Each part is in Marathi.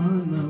Nirvana.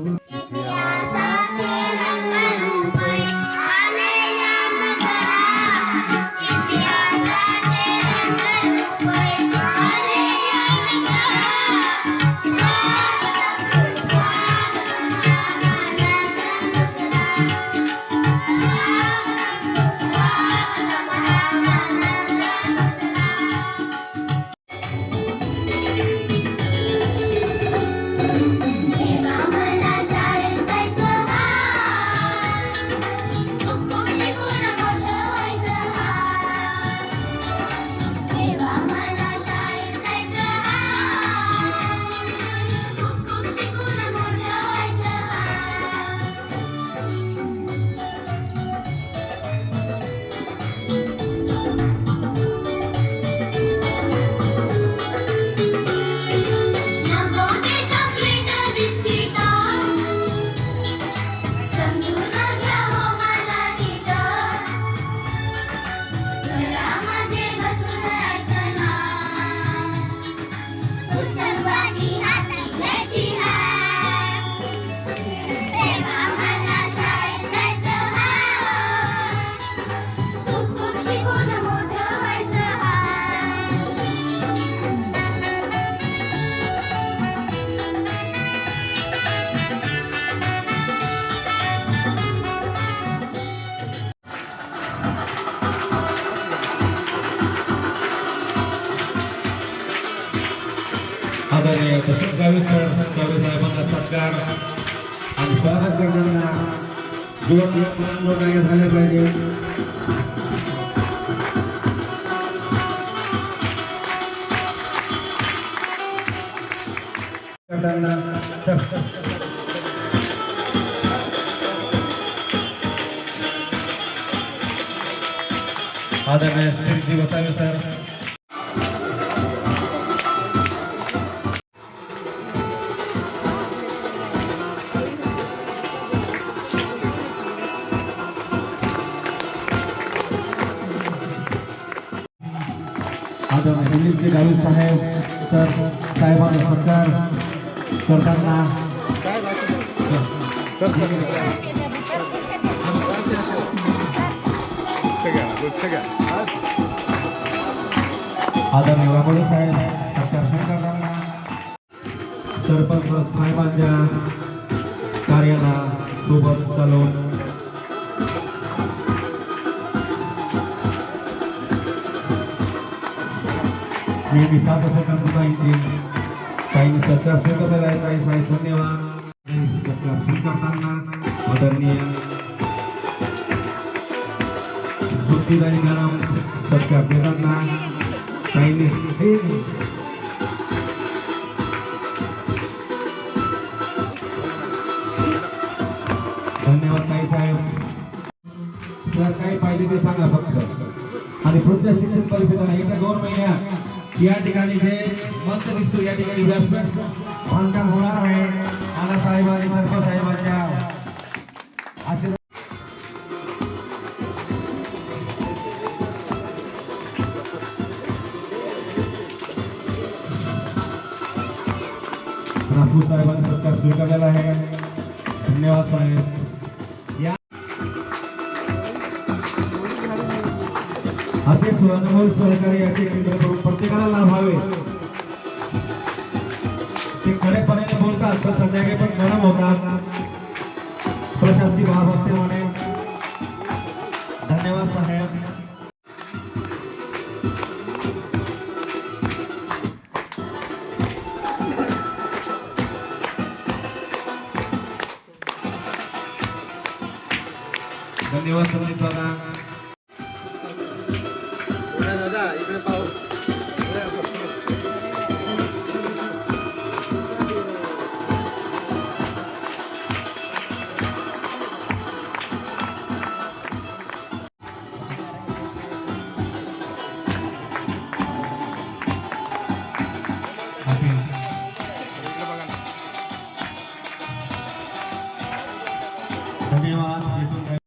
आदरणीय दशरथ गावी गावे साहेबांना सत्कार. आणि स्वागत करताना युवक युवक झाले पाहिजे. करताना आदरणीय श्री वसावे सर आदरणीय दिलीपजी गावी साहेब तर साहेबांना सत्कार करताना आदरणीय वाघोडे साहेब सत्कार स्वीकारताना सरपंच साहेबांच्या कार्याला सोबत चालवून नेहमी सात सेकंद येतील काही सत्कार स्वीकारलेला आहे काही काही धन्यवाद सत्कार स्वीकारताना आदरणीय सुट्टीदारी मॅडम सत्कार देताना काही धन्यवाद काही साहेब. काही पाहिजे ते सांगा फक्त. आणि पुढच्या शिक्षण परिषदेला एका दोन महिन्यात या ठिकाणी जे मंच दिसतो या ठिकाणी व्यासपीठ बांधकाम होणार आहे. नाना साहेबांनी आणि सरपंच साहेबांच्या आशीर्वाद राजपूत साहेबांनी सत्कार स्वीकारलेला आहे. धन्यवाद साहेब. अध्यक्ष अनुभव सहकारी याचे केंद्र करून प्रत्येकाला लाभ व्हावे. ते खरेपणाने बोलतात तर संध्याकाळी पण गरम होतात. प्रशासकीय भाव म्हणे. धन्यवाद साहेब. धन्यवाद समजित दादा धन्यवाद.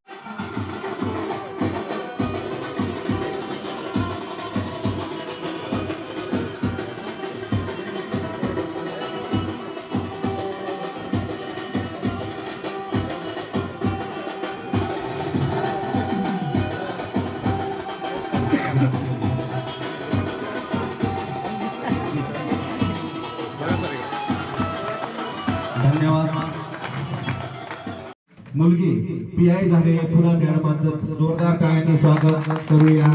मुलगी पी आय झाले पुन्हा मॅडमांचं जोरदार टाळ्यांनी स्वागत करूया.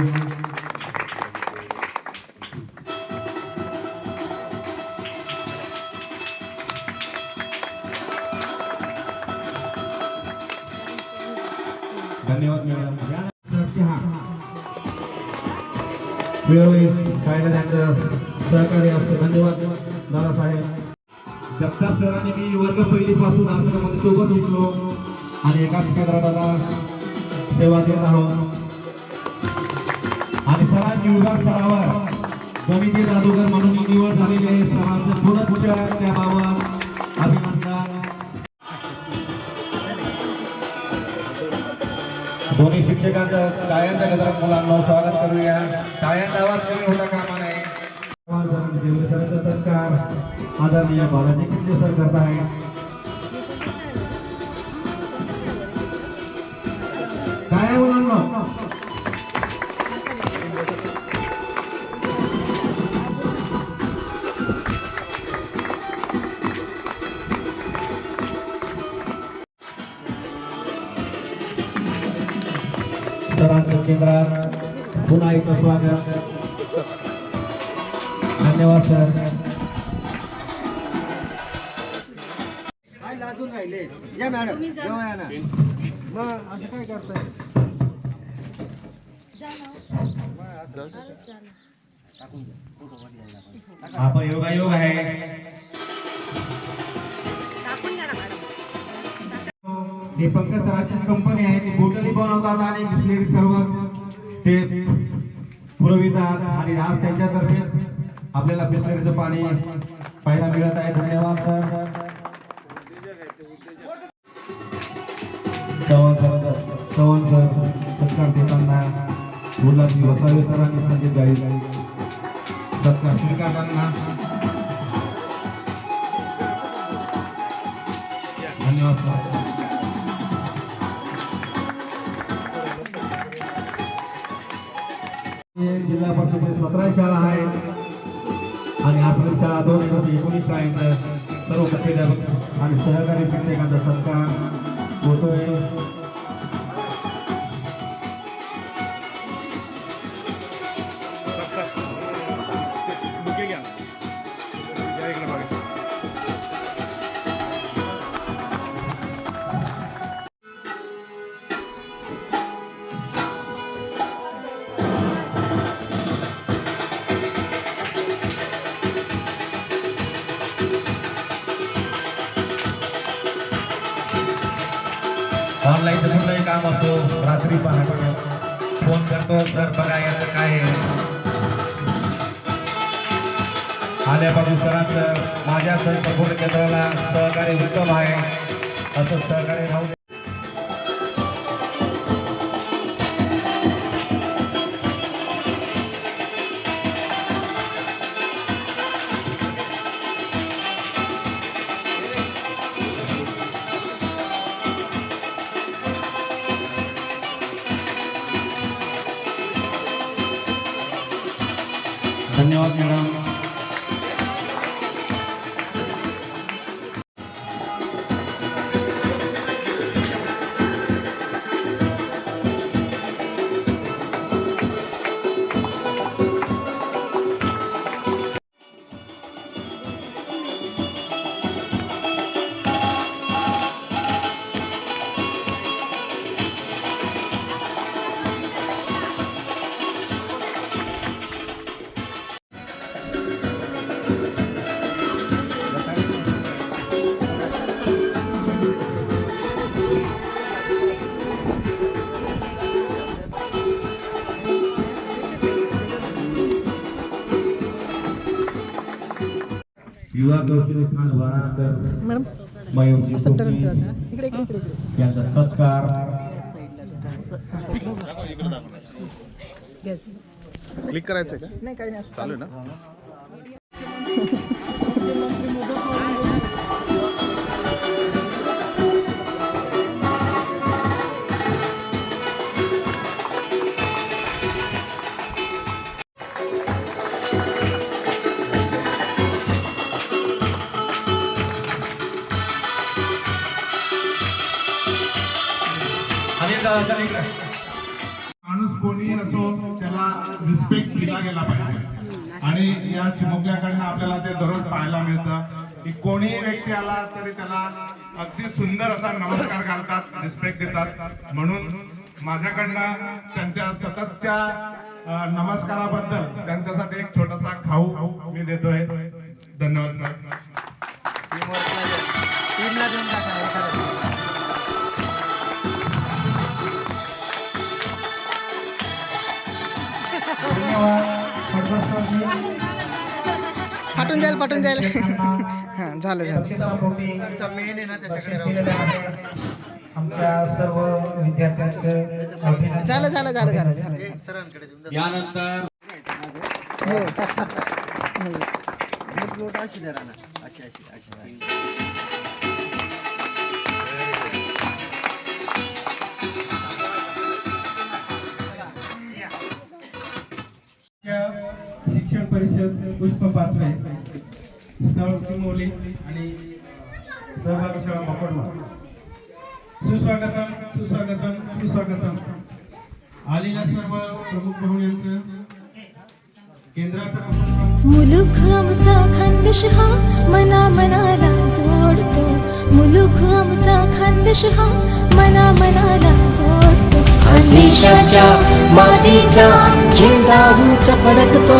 धन्यवाद मॅडम. वेळोवेळी खायला त्यांचं सहकार्य असतं. धन्यवाद दादासाहेब. जगताप सरांनी मी वर्ग पहिलीपासून आश्रमामध्ये सोबत शिकलो आणि एकाच केंद्राला सेवा देत आहोत. आणि सरांची विभाग स्तरावर गणिती जादूगर म्हणून निवड झालेली आहे. सरांचं पुनः त्याबाबत अभिनंदन. दोन्ही शिक्षकांचं टाळ्यांच्या गजरात मुलांना स्वागत करूया. टाळ्यांचा आवाज कमी होता कामा नये देवरे सरांचा सत्कार आदरणीय बालाजी किल्ले सर करत आहे केंद्रात पुन्हा एकदा स्वागत. धन्यवाद सर. काय लाजून राहिले? या मॅडम. जेव्हा या ना. मग असं काय करताय? आपण योगायोग आहे. हे पंकज सरांचीच कंपनी आहे ती बोटली बनवतात आणि बिस्लेरी सर्व ते पुरवितात. आणि आज त्यांच्यातर्फे आपल्याला बिस्लेरीचं पाणी पाहायला मिळत आहे. धन्यवाद sir. Chavan sir Chavan sir सत्कार देताना गुलाबी वसावे सरांनी आणि संजय गाई सत्कार स्वीकारताना. धन्यवाद सर. जिल्हा परिषद सतरा शाळा आहे आणि आश्रम शाळा दोन हजार एकोणीस शाळेचं सर्व मुख्याध्यापक आणि सहकारी शिक्षकांचा सत्कार होतोय. सर बघा याचं काय आहे? आल्यापासून सरांचं माझ्या सर संपूर्ण केंद्राला सहकार्य उत्तम आहे. असं सहकार्य राहू मयूरजी यांचा सत्कार. क्लिक करायचंय का? नाही काही नाही. चालू ना? माणूस कोणी असो त्याला रिस्पेक्ट दिला गेला पाहिजे. आणि या चिमुकल्याकडनं आपल्याला ते दररोज पाहायला मिळतं की कोणीही व्यक्ती आला तरी त्याला अगदी सुंदर असा नमस्कार घालतात रिस्पेक्ट देतात. म्हणून माझ्याकडनं त्यांच्या सततच्या नमस्काराबद्दल त्यांच्यासाठी एक छोटासा खाऊ मी देतोय. धन्यवाद सर पाठवून जाईल पाठवून जाईल. हां झालं झालं. तुमचा मेन आहे ना त्याच्याकडे राहू द्या. आमच्या सर्व विद्यार्थ्यांचं अभिनंदन. झालं झालं झालं झालं झालं. हे सरांकडे. यानंतर हो. अशी अशी अशी. पुष्प पाचवे. स्थळ चिमोली आणि सहभाग शाळा मकोडवा. सुस्वागतम सुस्वागतम सुस्वागतम. आलेल्या सर्व प्रमुख पाहुण्यांचं केंद्राचं मुलुख आमचा खानदेश हा मना मनाला जोडतो. मुलुख आमचा खानदेश हा मना मनाला जोडतो. खानदेशाच्या मातीचा झेंडा उंच फडकतो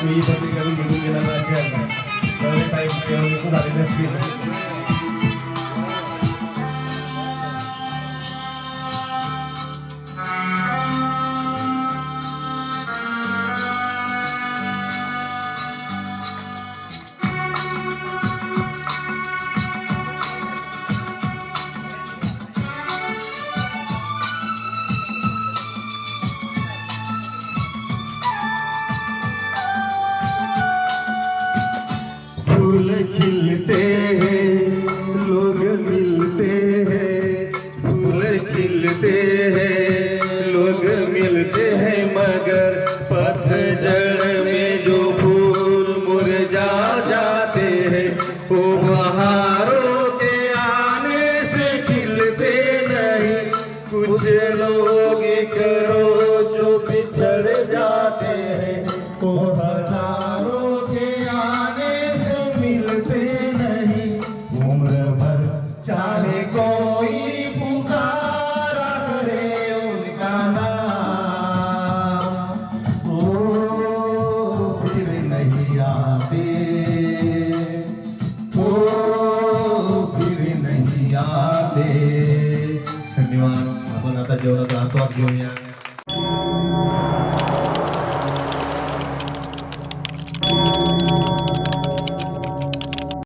मी पदवी करून घेऊन गेला तर अशी आहे साहेब सेवा झालेले असतील ಕಿಲ್ತೆ